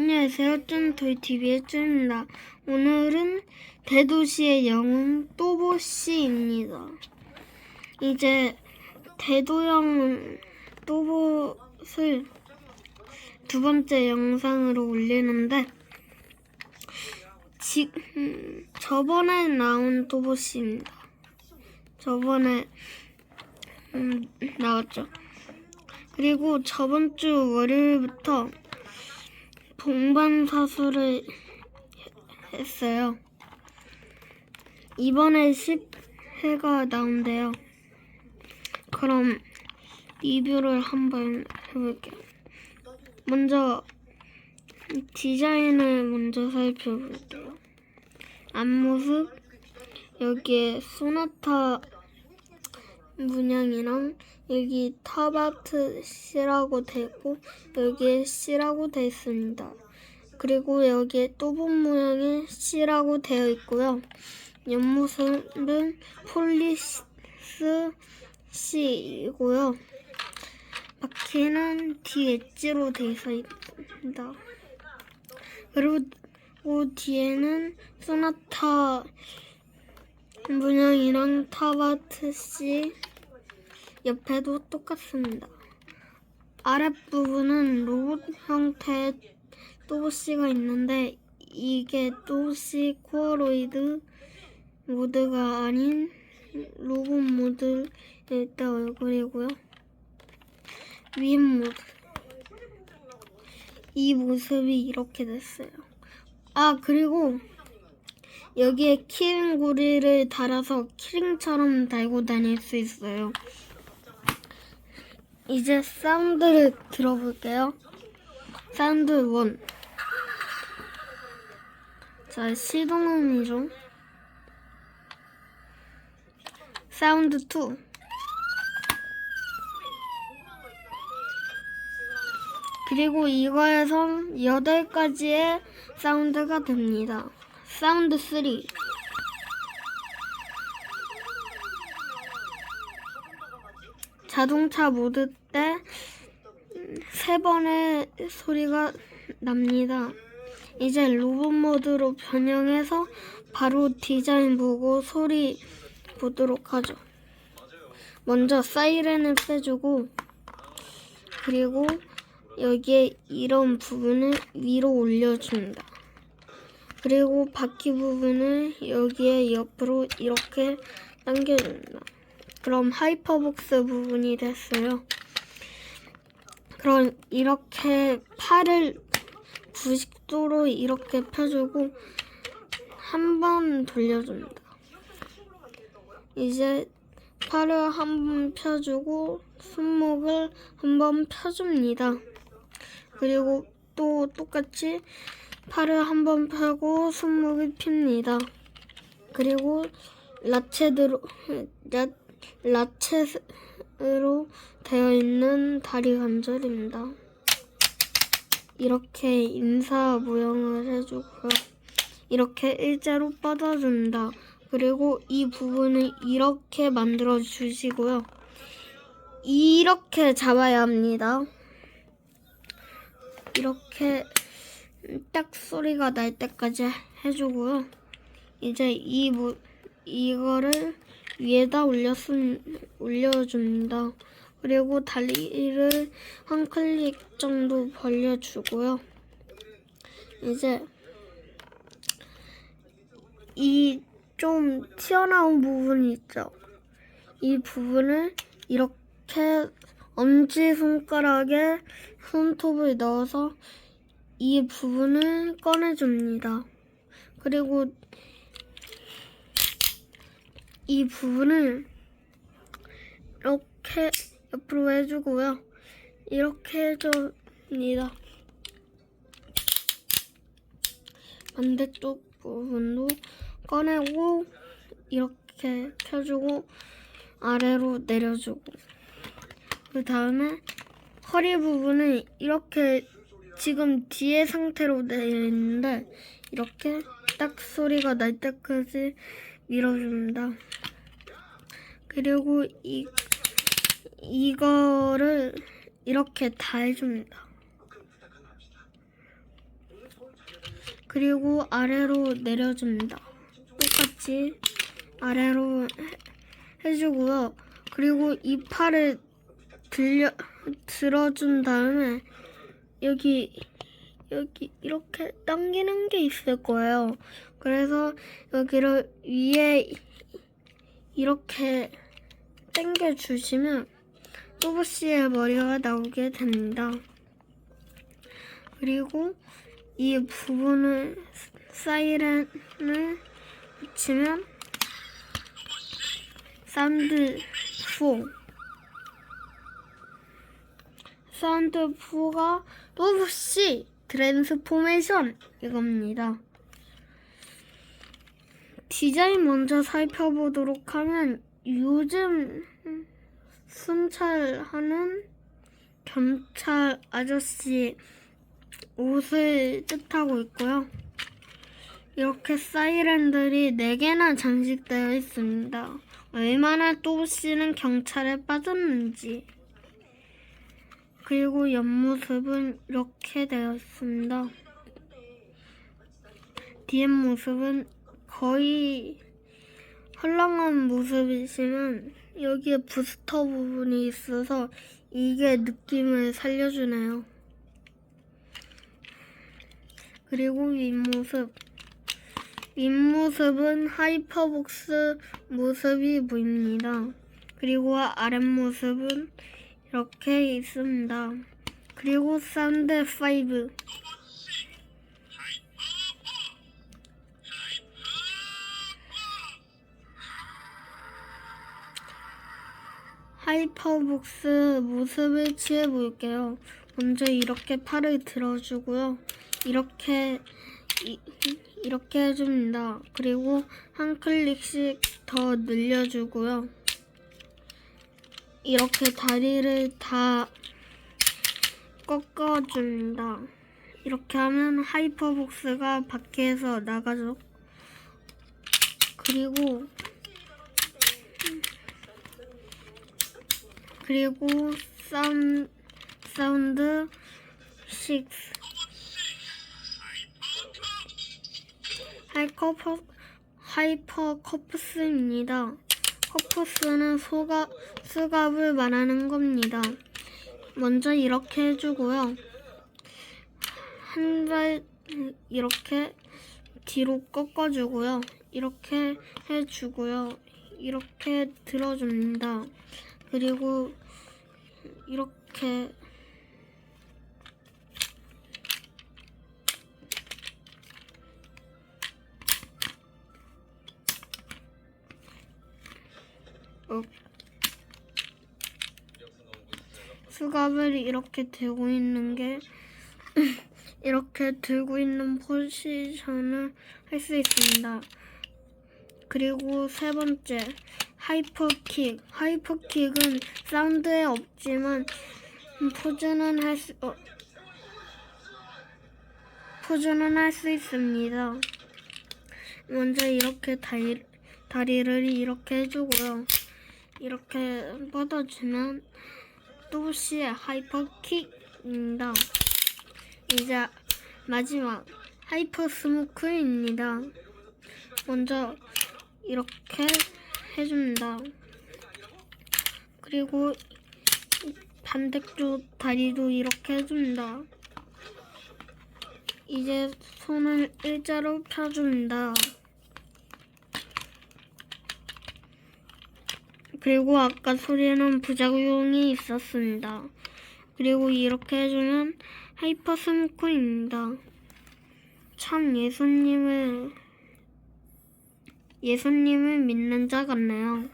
안녕하세요. 쫀토이TV의 쫀입니다. 오늘은 대도시의 영웅 또봇씨입니다. 이제 대도형 또봇을 두 번째 영상으로 올리는데 지, 음, 저번에 나온 또봇씨입니다. 저번에 음, 나왔죠. 그리고 저번 주 월요일부터 동반사수를 했어요. 이번에 10회가 나온대요. 그럼 리뷰를 한번 해볼게요. 먼저 디자인을 먼저 살펴볼게요. 앞모습 여기에 소나타 문양이랑 여기 C라고 돼 있고 여기에 C라고 돼 있습니다. 그리고 여기에 또봇 모양의 C라고 되어 있고요. 옆모습은 폴리스 C이고요. 바퀴는 D 엣지로 되어 있습니다. 그리고 뒤에는 소나타 문양이랑 탑아트 C 옆에도 똑같습니다. 아랫부분은 로봇 형태의 또봇씨가 있는데 이게 또봇씨 코어로이드 모드가 아닌 로봇 모드일 때 얼굴이고요. 윗 모드 이 모습이 이렇게 됐어요. 아 그리고 여기에 키링 고리를 달아서 키링처럼 달고 다닐 수 있어요. 이제 사운드를 들어볼게요. 사운드 1. 자, 시동음이죠. 사운드 2. 그리고 이거에서 8가지의 사운드가 됩니다. 사운드 3. 자동차 모드 때 세 번의 소리가 납니다. 이제 로봇 모드로 변형해서 바로 디자인 보고 소리 보도록 하죠. 먼저 사이렌을 빼주고 그리고 여기에 이런 부분을 위로 올려줍니다. 그리고 바퀴 부분을 여기에 옆으로 이렇게 당겨줍니다. 그럼 하이퍼복스 부분이 됐어요. 그럼 이렇게 팔을 90도로 이렇게 펴주고 한 번 돌려줍니다. 이제 팔을 한 번 펴주고 손목을 한 번 펴줍니다. 그리고 또 똑같이 팔을 한 번 펴고 손목을 핍니다. 그리고 라쳇으로 라, 라쳇으로 되어 있는 다리 관절입니다. 이렇게 인사 모양을 해주고요. 이렇게 일자로 뻗어준다. 그리고 이 부분을 이렇게 만들어 주시고요. 이렇게 잡아야 합니다. 이렇게 딱 소리가 날 때까지 해주고요. 이제 이 모, 이거를 위에다 올렸음, 올려줍니다. 그리고 다리를 한 클릭 정도 벌려주고요. 이제 이 좀 튀어나온 부분이 있죠. 이 부분을 이렇게 엄지 손가락에 손톱을 넣어서 이 부분을 꺼내줍니다. 그리고 이 부분을 이렇게 옆으로 해주고요. 이렇게 해줍니다. 반대쪽 부분도 꺼내고 이렇게 펴주고 아래로 내려주고 그 다음에 허리 부분은 이렇게 지금 뒤에 상태로 되어 있는데 이렇게 딱 소리가 날 때까지 밀어줍니다. 그리고 이 이거를 이렇게 다 해줍니다. 그리고 아래로 내려줍니다. 똑같이 아래로 해- 해주고요. 그리고 이 팔을 들려 들어준 다음에 여기 여기 이렇게 당기는 게 있을 거예요. 그래서 여기를 위에 이렇게 당겨 주시면 또부씨의 머리가 나오게 됩니다. 그리고 이 부분을 사이렌을 붙이면 사운드 4 사운드 4가 또부씨 트랜스포메이션 이겁니다. 디자인 먼저 살펴보도록 하면 요즘 순찰하는 경찰 아저씨 옷을 뜻하고 있고요. 이렇게 사이렌들이 4개나 장식되어 있습니다. 얼마나 또씨는 경찰에 빠졌는지. 그리고 옆모습은 이렇게 되어 있습니다. 뒷모습은 거의 헐렁한 모습이지만 여기에 부스터 부분이 있어서 이게 느낌을 살려주네요. 그리고 윗모습. 윗모습은 하이퍼복스 모습이 보입니다. 그리고 아랫모습은 이렇게 있습니다. 그리고 사운드 5. 하이퍼복스 모습을 취해 볼게요. 먼저 이렇게 팔을 들어주고요. 이렇게 이, 이렇게 해줍니다. 그리고 한 클릭씩 더 늘려주고요. 이렇게 다리를 다 꺾어줍니다. 이렇게 하면 하이퍼복스가 밖에서 나가죠. 그리고 그리고 사운, 사운드 6 하이커 퍼, 하이퍼 커프스입니다. 커프스는 소가, 수갑을 말하는 겁니다. 먼저 이렇게 해주고요. 한 발 이렇게 뒤로 꺾어주고요. 이렇게 해주고요. 이렇게 들어줍니다. 그리고 이렇게 어, 수갑을 이렇게 들고 있는 게 이렇게 들고 있는 포지션을 할 수 있습니다. 그리고 세 번째 하이퍼킥. 하이퍼킥은 사운드에 없지만 포즈는 할 수, 어, 포즈는 할 수 있습니다. 먼저 이렇게 다리, 다리를 이렇게 해주고요. 이렇게 뻗어주면 또시의 하이퍼킥입니다. 이제 마지막 하이퍼 스모크입니다. 먼저 이렇게 해줍니다. 그리고 반대쪽 다리도 이렇게 해줍니다. 이제 손을 일자로 펴줍니다. 그리고 아까 소리는 부작용이 있었습니다. 그리고 이렇게 해주면 하이퍼 스모크입니다. 참 예수님을 예수님을 믿는 자 같네요.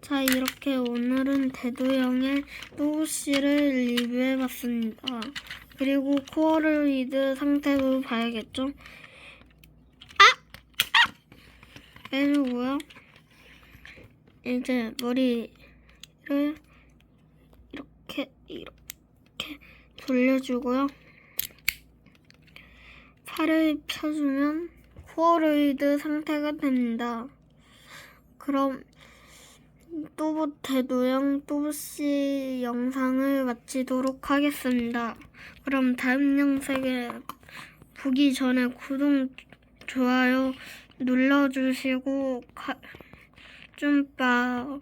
자, 이렇게 오늘은 대도형의 또우씨를 리뷰해봤습니다. 그리고 코어로이드 상태도 봐야겠죠? 아! 아! 빼주고요. 이제 머리를 이렇게, 이렇게 돌려주고요. 팔을 펴주면 코어로이드 상태가 됩니다. 그럼 또봇의 노영 또봇씨 영상을 마치도록 하겠습니다. 그럼 다음 영상에 보기 전에 구독, 좋아요 눌러주시고 가, 좀 봐.